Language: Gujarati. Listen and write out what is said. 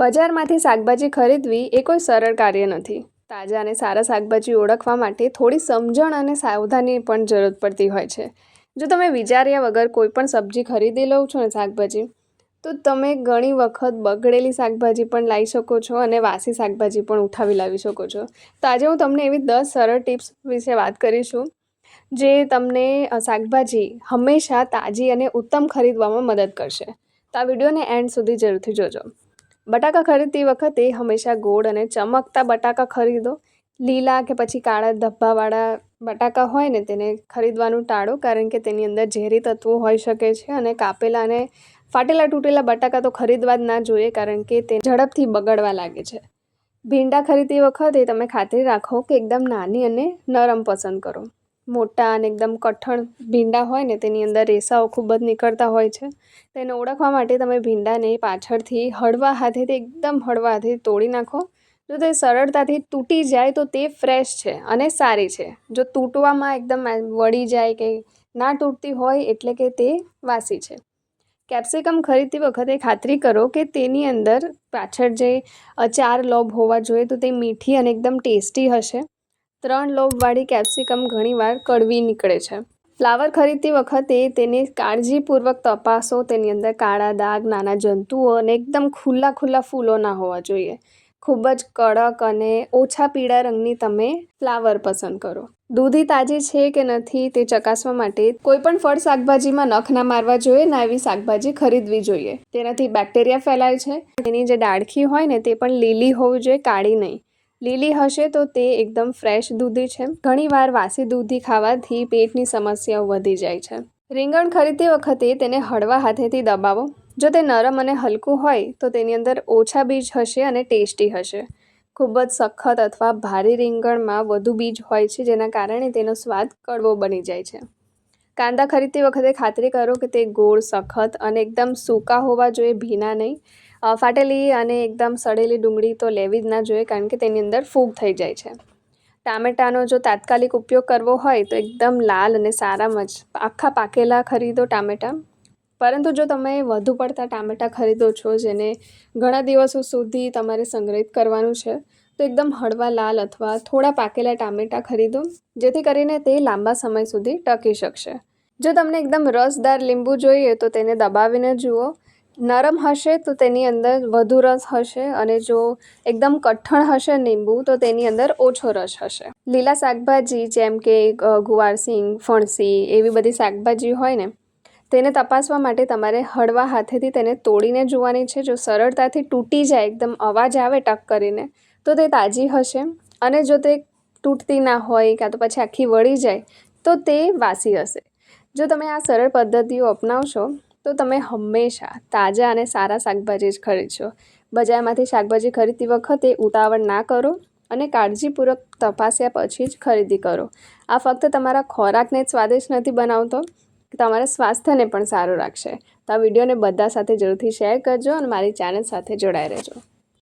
બજારમાંથી શાકભાજી ખરીદવી એ કોઈ સરળ કાર્ય નથી. તાજા અને સારા શાકભાજી ઓળખવા માટે થોડી સમજણ અને સાવધાની પણ જરૂર પડતી હોય છે. જો તમે વિચાર્યા વગર કોઈ પણ સબ્જી ખરીદી લો છો ને શાકભાજી, તો તમે ઘણી વખત બગડેલી શાકભાજી પણ લાવી શકો છો અને વાસી શાકભાજી પણ ઉઠાવી લાવી શકો છો. તો આજે હું તમને એવી દસ સરળ ટિપ્સ વિશે વાત કરીશું, જે તમને શાકભાજી હંમેશા તાજી અને ઉત્તમ ખરીદવામાં મદદ કરશે. તો આ વિડીયોને એન્ડ સુધી જરૂરથી જોજો. બટાકા ખરીદતી વખતે હંમેશા ગોળ અને ચમકતા બટાકા ખરીદો. લીલા કે પછી કાળા ધબ્બાવાળા બટાકા હોય ને તેને ખરીદવાનું ટાળો, કારણ કે તેની અંદર ઝેરી તત્વો હોઈ શકે છે અને કાપેલા અને ફાટેલા તૂટેલા બટાકા તો ખરીદવા જ ના જોઈએ, કારણ કે તે ઝડપથી બગડવા લાગે છે. ભીંડા ખરીદતી વખતે તમે ખાતરી રાખો કે એકદમ નાની અને નરમ પસંદ કરો. મોટા અને એકદમ કઠણ ભીંડા હોય ને, તેની અંદર રેસાઓ ખૂબ જ નીકળતા હોય છે. તેને ઓળખવા માટે તમે ભીંડાને પાછળથી હળવા હાથેથી, એકદમ હળવા હાથે તોડી નાખો. જો તે સરળતાથી તૂટી જાય તો તે ફ્રેશ છે અને સારી છે. જો તૂટવામાં એકદમ વળી જાય કે ના તૂટતી હોય એટલે કે તે વાસી છે. કેપ્સિકમ ખરીદતી વખતે ખાતરી કરો કે તેની અંદર પાછળ જે ચાર લોબ હોવા જોઈએ તો તે મીઠી અને એકદમ ટેસ્ટી હશે. ત્રણ લોબવાળી કેપ્સિકમ ઘણીવાર કડવી નીકળે છે. ફ્લાવર ખરીદતી વખતે તેને કાળજીપૂર્વક તપાસો. તેની અંદર કાળા દાગ, નાના જંતુઓ અને એકદમ ખુલ્લા ખુલ્લા ફૂલો ના હોવા જોઈએ. ખૂબ જ કડક અને ઓછા પીળા રંગની તમે ફ્લાવર પસંદ કરો. દૂધી તાજી છે કે નથી તે ચકાસવા માટે કોઈ પણ ફળ શાકભાજીમાં નખ ના મારવા જોઈએ ના એવી શાકભાજી ખરીદવી જોઈએ. તેનાથી બેક્ટેરિયા ફેલાય છે. તેની જે ડાળખી હોય ને તે પણ લીલી હોવી જોઈએ, કાળી નહીં. લીલી હશે તો તે એકદમ ફ્રેશ દૂધી છે. ઘણીવાર વાસી દૂધી ખાવાથી પેટની સમસ્યાઓ વધી જાય છે. રીંગણ ખરીદતી વખતે તેને હળવા હાથેથી દબાવો. જો તે નરમ અને હલકું હોય, તો તેની અંદર ઓછા બીજ હશે અને ટેસ્ટી હશે. ખૂબ જ સખત અથવા ભારે રીંગણમાં વધુ બીજ હોય છે, જેના કારણે તેનો સ્વાદ કડવો બની જાય છે. કાંદા ખરીદતી વખતે ખાતરી કરો કે તે ગોળ, સખત અને એકદમ સૂકા હોવા જોઈએ, ભીના નહીં. ફાટેલી અને એકદમ સડેલી ડુંગળી તો લેવી જ ના જોઈએ કારણ કે તેની અંદર ફૂગ થઈ જાય છે. ટામેટાનો જો તાત્કાલિક ઉપયોગ કરવો હોય તો એકદમ લાલ અને સારામાં જ આખા પાકેલા ખરીદો ટામેટાં. પરંતુ જો તમે વધુ પડતા ટામેટાં ખરીદો છો જેને ઘણા દિવસો સુધી તમારે સંગ્રહિત કરવાનું છે, તો એકદમ હળવા લાલ અથવા થોડા પાકેલા ટામેટાં ખરીદો, જેથી કરીને તે લાંબા સમય સુધી ટકી શકશે. જો તમને એકદમ રસદાર લીંબુ જોઈએ તો તેને દબાવીને જુઓ. નરમ હશે તો તેની અંદર વધુ રસ હશે અને જો એકદમ કઠણ હશે લીંબુ, તો તેની અંદર ઓછો રસ હશે. લીલા શાકભાજી જેમ કે ગુવારસિંગ ફણસી એવી બધી શાકભાજી હોય ને, તેને તપાસવા માટે તમારે હળવા હાથેથી તેને તોડીને જોવાની છે. જો સરળતાથી તૂટી જાય, એકદમ અવાજ આવે ટક કરીને, તો તે તાજી હશે. અને જો તે તૂટતી ના હોય કાં તો પછી આખી વળી જાય, તો તે વાસી હશે. જો તમે આ સરળ પદ્ધતિઓ અપનાવશો તો તમે હંમેશા તાજા અને સારા શાકભાજી જ ખરીદશો. બજારમાંથી શાકભાજી ખરીદતી વખતે ઉતાવળ ના કરો અને કાળજીપૂર્વક તપાસ્યા પછી જ ખરીદી કરો. આ ફક્ત તમારા ખોરાકને જ સ્વાદિષ્ટ નથી બનાવતો, તમારા સ્વાસ્થ્યને પણ સારું રાખશે. તો આ વિડીયોને બધા સાથે જરૂરથી શેર કરજો અને મારી ચેનલ સાથે જોડાઈ રહેજો.